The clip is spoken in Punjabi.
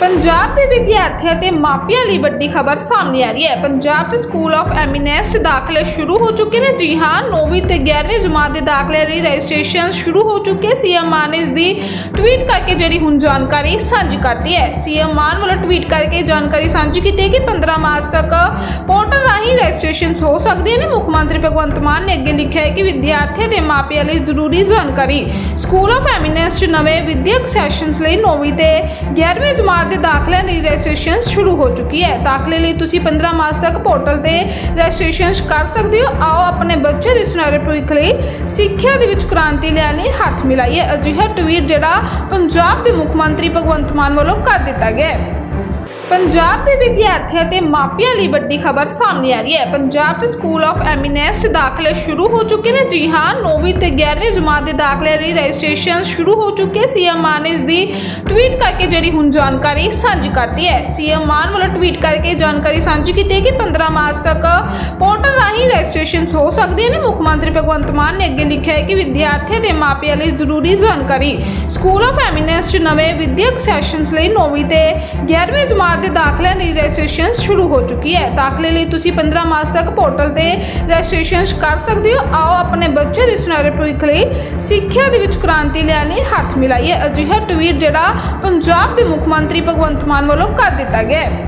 ਪੰਜਾਬ ਦੇ ਵਿਦਿਆਰਥੀਆਂ ਤੇ ਮਾਪਿਆਂ ਲਈ ਵੱਡੀ ਖਬਰ ਸਾਹਮਣੇ ਆ ਰਹੀ ਹੈ। ਪੰਜਾਬ ਦੇ ਸਕੂਲ ਆਫ ਐਮੀਨੈਂਸ ਦਾਖਲੇ ਸ਼ੁਰੂ ਹੋ ਚੁੱਕੇ ਨੇ। ਜੀ ਹਾਂ 9ਵੀਂ ਤੇ 11ਵੀਂ ਜਮਾਤ ਦੇ ਦਾਖਲੇ ਲਈ ਰਜਿਸਟ੍ਰੇਸ਼ਨ ਸ਼ੁਰੂ ਹੋ ਚੁੱਕੇ। ਸੀਐਮ ਮਾਨ ਇਸ ਦੀ ਟਵੀਟ ਕਰਕੇ ਜਿਹੜੀ ਹੁਣ ਜਾਣਕਾਰੀ ਸਾਂਝੀ ਕਰਦੀ ਹੈ। ਸੀਐਮ ਮਾਨ ਵੱਲੋਂ ਟਵੀਟ ਕਰਕੇ ਜਾਣਕਾਰੀ ਸਾਂਝੀ ਕੀਤੀ ਹੈ ਕਿ 15 ਮਾਰਚ ਤੱਕ ਪੋਰਟਲ ਰਾਹੀਂ ਰਜਿਸਟ੍ਰੇਸ਼ਨ ਹੋ ਸਕਦੀਆਂ ਨੇ। ਮੁੱਖ ਮੰਤਰੀ ਭਗਵੰਤ ਮਾਨ ਨੇ ਅੱਗੇ ਲਿਖਿਆ ਹੈ ਕਿ ਵਿਦਿਆਰਥੀਆਂ ਤੇ ਮਾਪਿਆਂ ਲਈ ਜ਼ਰੂਰੀ ਜਾਣਕਾਰੀ। ਸਕੂਲ ਆਫ ਐਮੀਨੈਂਸ 'ਚ ਨਵੇਂ ਵਿਦਿਅਕ ਸੈਸ਼ਨਸ ਲਈ 9ਵੀਂ ਤੇ 11ਵੀਂ ਜਮਾਤ ਦੇ ਦਾਖਲਿਆਂ ਲਈ ਰਜਿਸਟ੍ਰੇਸ਼ਨ ਸ਼ੁਰੂ ਹੋ ਚੁੱਕੀ ਹੈ। ਦਾਖਲੇ ਲਈ ਤੁਸੀਂ 15 ਮਾਰਚ ਤੱਕ ਪੋਰਟਲ ਤੇ ਰਜਿਸਟ੍ਰੇਸ਼ਨ ਕਰ ਸਕਦੇ ਹੋ। ਆਓ ਆਪਣੇ ਬੱਚੇ ਦੇ ਸੁਨਹਿਰੇ ਭਵਿੱਖ ਲਈ ਸਿੱਖਿਆ ਦੇ ਵਿੱਚ ਕ੍ਰਾਂਤੀ ਲਿਆਉਣ ਲਈ ਹੱਥ ਮਿਲਾਈਏ। ਅਜਿਹਾ ਟਵੀਟ ਜਿਹੜਾ ਪੰਜਾਬ ਦੇ ਮੁੱਖ ਮੰਤਰੀ ਭਗਵੰਤ ਮਾਨ ਵੱਲੋਂ ਕਰ ਦਿੱਤਾ ਗਿਆ ਹੈ। ਪੰਜਾਬ ਦੇ ਵਿਦਿਆਰਥੀਆਂ ਤੇ ਮਾਪਿਆਂ ਲਈ ਵੱਡੀ ਖਬਰ ਸਾਹਮਣੇ ਆ ਰਹੀ ਹੈ। ਪੰਜਾਬ ਦੇ ਸਕੂਲ ਆਫ ਐਮੀਨੈਂਸ ਦਾਖਲੇ ਸ਼ੁਰੂ ਹੋ ਚੁੱਕੇ ਨੇ। ਜੀ ਹਾਂ 9ਵੀਂ ਤੇ 11ਵੀਂ ਜਮਾਤ ਦੇ ਦਾਖਲੇ ਲਈ ਰਜਿਸਟ੍ਰੇਸ਼ਨ ਸ਼ੁਰੂ ਹੋ ਚੁੱਕੇ ਸੀਐਮ ਮਾਨ ਇਸ ਦੀ ਟਵੀਟ ਕਰਕੇ ਜਿਹੜੀ ਹੁਣ ਜਾਣਕਾਰੀ ਸਾਂਝੀ ਕਰਦੀ ਹੈ। ਸੀਐਮ ਮਾਨ ਵੱਲੋਂ ਟਵੀਟ ਕਰਕੇ ਜਾਣਕਾਰੀ ਸਾਂਝੀ ਕੀਤੀ ਹੈ ਕਿ 15 ਮਾਰਚ ਤੱਕ ਪੋਰਟਲ ਰਾਹੀਂ ਰਜਿਸਟ੍ਰੇਸ਼ਨ ਹੋ ਸਕਦੀਆਂ ਨੇ। ਮੁੱਖ ਮੰਤਰੀ ਭਗਵੰਤ ਮਾਨ ਨੇ ਅੱਗੇ ਲਿਖਿਆ ਹੈ ਕਿ ਵਿਦਿਆਰਥੀਆਂ ਤੇ ਮਾਪਿਆਂ ਲਈ ਜ਼ਰੂਰੀ ਜਾਣਕਾਰੀ। ਸਕੂਲ ਆਫ ਐਮੀਨੈਂਸ 'ਚ ਨਵੇਂ ਵਿਦਿਅਕ ਸੈਸ਼ਨਸ ਲਈ 9ਵੀਂ ਤੇ 11ਵੀਂ ਜਮਾਤ ਦੇ ਦਾਖਲਿਆਂ ਲਈ ਰਜਿਸਟ੍ਰੇਸ਼ਨ ਸ਼ੁਰੂ ਹੋ ਚੁੱਕੀ ਹੈ। ਦਾਖਲੇ ਲਈ ਤੁਸੀਂ 15 ਮਾਰਚ ਤੱਕ ਪੋਰਟਲ ਤੇ ਰਜਿਸਟ੍ਰੇਸ਼ਨ ਕਰ ਸਕਦੇ ਹੋ। ਆਓ ਆਪਣੇ ਬੱਚੇ ਦੇ ਸੁਨਹਿਰੇ ਭਵਿੱਖ ਲਈ ਸਿੱਖਿਆ ਦੇ ਵਿੱਚ ਕ੍ਰਾਂਤੀ ਲਿਆਉਣ ਲਈ ਹੱਥ ਮਿਲਾਈਏ। ਅਜਿਹਾ ਟਵੀਟ ਜਿਹੜਾ ਪੰਜਾਬ ਦੇ ਮੁੱਖ ਮੰਤਰੀ ਭਗਵੰਤ ਮਾਨ ਵੱਲੋਂ ਕਰ ਦਿੱਤਾ ਗਿਆ ਹੈ।